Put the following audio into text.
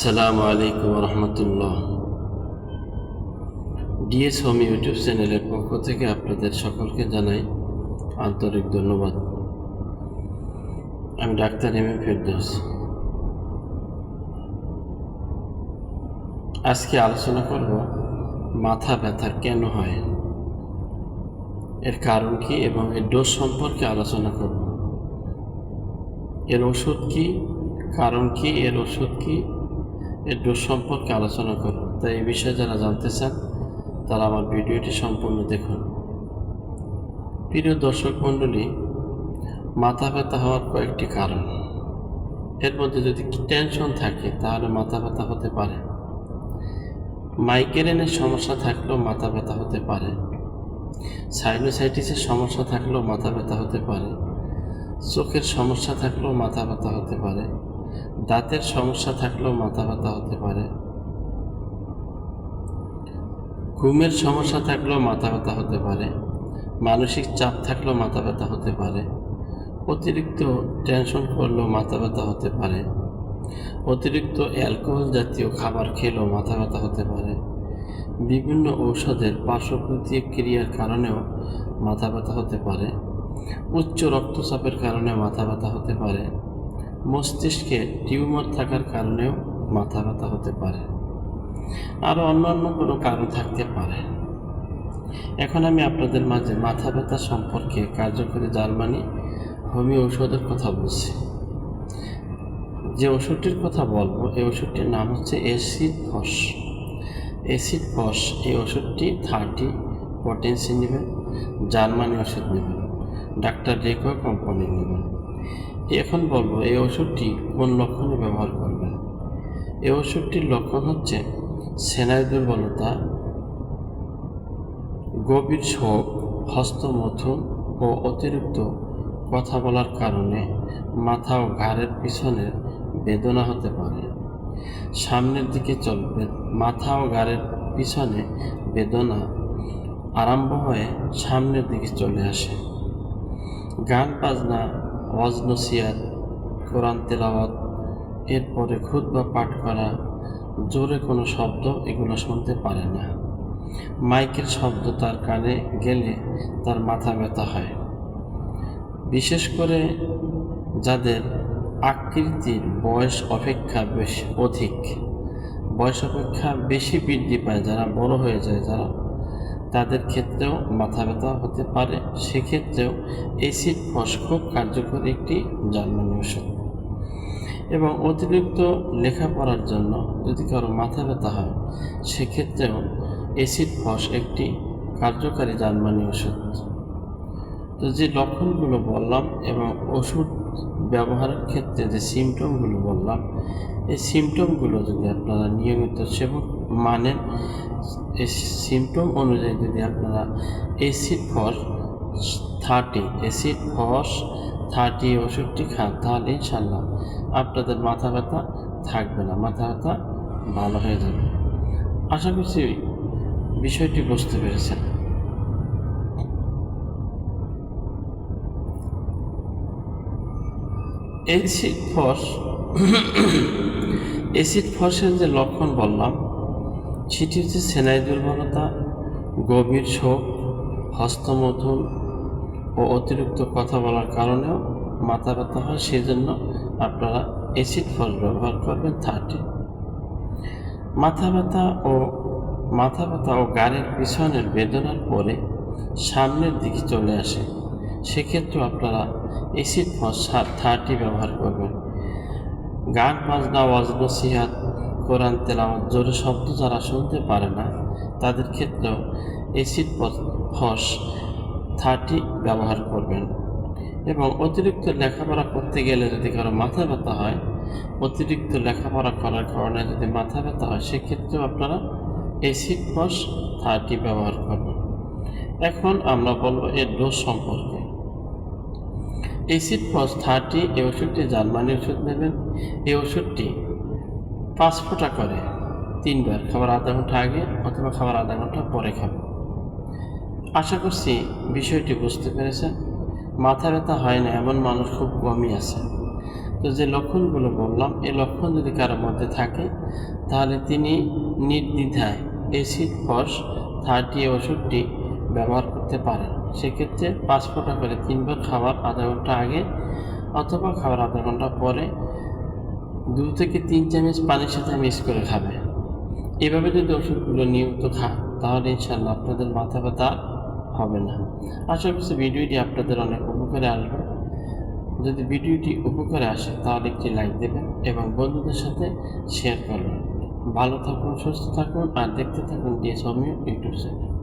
আসসালামু আলাইকুম রহমতুল্লাহ DS home YouTube চ্যানেলের পক্ষ থেকে আপনাদের সকলকে জানাই আন্তরিক ধন্যবাদ। আমি ডাক্তার এম এ ফেরদৌস। আজকে আলোচনা করব মাথা ব্যথা কেন হয়? এর কারণ কি এবং এর ডোজ সম্পর্কে আলোচনা করব। এর ওষুধ কি? কারণ কি? এর ওষুধ কি? এর ডোজ সম্পর্কে আলোচনা করব। তাই এই বিষয়ে যারা জানতে চান, তারা আমার ভিডিওটি সম্পূর্ণ দেখুন। প্রিয় দর্শক মণ্ডলী মাথা ব্যথা হওয়ার কয়েকটি কারণ। এর মধ্যে যদি টেনশন থাকে, তাহলে মাথা ব্যথা হতে পারে। মাইগ্রেনের সমস্যা থাকলেও মাথা ব্যথা হতে পারে। সাইনোসাইটিসের সমস্যা থাকলেও মাথা ব্যথা হতে পারে। চোখের সমস্যা থাকলেও মাথা ব্যথা হতে পারে। দাঁতের সমস্যা থাকলেও মাথা ব্যথা হতে পারে। ঘুমের সমস্যা থাকলেও মাথা ব্যথা হতে পারে। মানসিক চাপ থাকলেও মাথা ব্যথা হতে পারে। অতিরিক্ত টেনশন করলেও মাথা ব্যথা হতে পারে। অতিরিক্ত অ্যালকোহল জাতীয় খাবার খেলেও মাথা ব্যথা হতে পারে। বিভিন্ন ঔষধের পার্শ্ব প্রতিক্রিয়ার কারণেও মাথা ব্যথা হতে পারে। উচ্চ রক্তচাপের কারণে মাথা ব্যথা হতে পারে। মস্তিষ্কে টিউমার থাকার কারণেও মাথা ব্যথা হতে পারে। আরও অন্যান্য কোনো কারণ থাকতে পারে। এখন আমি আপনাদের মাঝে মাথা ব্যথা সম্পর্কে কার্যকরী জার্মানি হোমিও ঔষধের কথা বলছি। যে ওষুধটির কথা বলব, এই ওষুধটির নাম হচ্ছে এসিড ফস এসিড ফস এই ওষুধটি থার্টি পটেন্সি নেবেন, জার্মানি ওষুধ নেবেন, ডাক্তার রেকো কোম্পানির নেবেন। এখন বলব, এই ওষুধটি কোন লক্ষণে ব্যবহার করবেন? এই ওষুধটির লক্ষণ হচ্ছে সেনায় দুর্বলতা, গভীর শোক হস্তমথন ও অতিরিক্ত কথা বলার কারণে মাথা ও ঘাড়ের পিছনের বেদনা হতে পারে। সামনের দিকে চলবে, মাথা ও ঘাড়ের পিছনে বেদনা আরম্ভ হয়ে সামনের দিকে চলে আসে। গান, বাজনা ওয়াজ নসিয়াত কোরআন তেলাওয়াত, এরপরে খুদ বা পাঠ করা, জোরে কোনো শব্দ এগুলো শুনতে পারে না। মাইকের শব্দ তার কানে গেলে তার মাথা ব্যথা হয়। বিশেষ করে যাদের আকৃতির বয়স অপেক্ষা বেশি অধিক, বয়স অপেক্ষা বেশি বৃদ্ধি পায়, যারা বড় হয়ে যায়, যারা তাদের ক্ষেত্রেও মাথা ব্যথা হতে পারে। সেক্ষেত্রেও এসিড ফস খুব কার্যকরী একটি জার্মানি ওষুধ এবং অতিরিক্ত লেখাপড়ার জন্য যদি কারও মাথা ব্যথা হয়, সেক্ষেত্রেও এসিড ফস একটি কার্যকারী জার্মানি ওষুধ তো যে লক্ষণগুলো বললাম এবং ওষুধ ব্যবহারের ক্ষেত্রে যে সিমটমগুলো বললাম, এই সিমটমগুলো যদি আপনারা নিয়মিত সেবন এই সিমটম অনুযায়ী যদি আপনারা acid phos thirty acid phos thirty ওষুধটি খান, তাহলে ইনশাল্লাহ আপনাদের মাথা ব্যথা থাকবে না, মাথা ব্যথা ভালো হয়ে যাবে। আশা করছি বিষয়টি বুঝতে পেরেছেন। এসিড ফস এসিড ফসের যে লক্ষণ বললাম সেটি হচ্ছে সেনাই দুর্বলতা, গভীর শোক, হস্তমথন ও অতিরিক্ত কথা বলার কারণেও মাথা ব্যথা হয় সেই জন্য আপনারা অ্যাসিড ফল ব্যবহার করবেন থার্টি। মাথা ব্যথা ও মাথা ব্যথা ও গাড়ির পিছনের বেদনার পরে সামনের দিকে চলে আসে। সেক্ষেত্রে আপনারা অ্যাসিড ফস থার্টি ব্যবহার করবেন। গান, বাজনা ওয়াজ নসিহাত কোরআন তেলাওয়াত জোরে শব্দ যারা শুনতে পারে না, তাদের ক্ষেত্রেও অ্যাসিড ফস থার্টি ব্যবহার করবেন এবং অতিরিক্ত লেখাপড়া করতে গেলে যদি কারও মাথা ব্যথা হয়, অতিরিক্ত লেখাপড়া করার কারণে যদি মাথা ব্যথা হয়, সেক্ষেত্রেও আপনারা অ্যাসিড ফস থার্টি ব্যবহার করবেন। এখন আমরা বলব এর ডোজ সম্পর্কে। অ্যাসিড ফস থার্টি এই ওষুধটি জার্মানি ওষুধ নেবেন। এই ওষুধটি পাঁচ ফোঁটা করে। তিনবার। খাবার আধা ঘণ্টা আগে অথবা খাবার আধা ঘণ্টা পরে খাবেন আশা করছি বিষয়টি বুঝতে পেরেছেন। মাথা ব্যথা হয় না, এমন মানুষ খুব কমই আছে। তো যে লক্ষণগুলো বললাম, এই লক্ষণ যদি কারোর মধ্যে থাকে, তাহলে তিনি নির্দ্বিধায় এসিড ফস থার্টি ওষুধটি ব্যবহার করতে পারেন। সেক্ষেত্রে পাঁচ ফোঁটা করে তিনবার খাবার আধা ঘণ্টা আগে অথবা খাবার আধা ঘণ্টা পরে দু থেকে তিন চামচ পানির সাথে মিক্স করে খাবে। এভাবে যদি ওষুধগুলো নিয়মিত খান, তাহলে ইনশাল্লাহ আপনাদের মাথা ব্যথা হবে না। আশা করছি ভিডিওটি আপনাদের অনেক উপকারে আসবে। যদি ভিডিওটি উপকারে আসে, তাহলে একটি লাইক দেবেন এবং বন্ধুদের সাথে শেয়ার করবেন। ভালো থাকুন, সুস্থ থাকুন, আর দেখতে থাকুন ডিএস ইউটিউব চ্যানেল।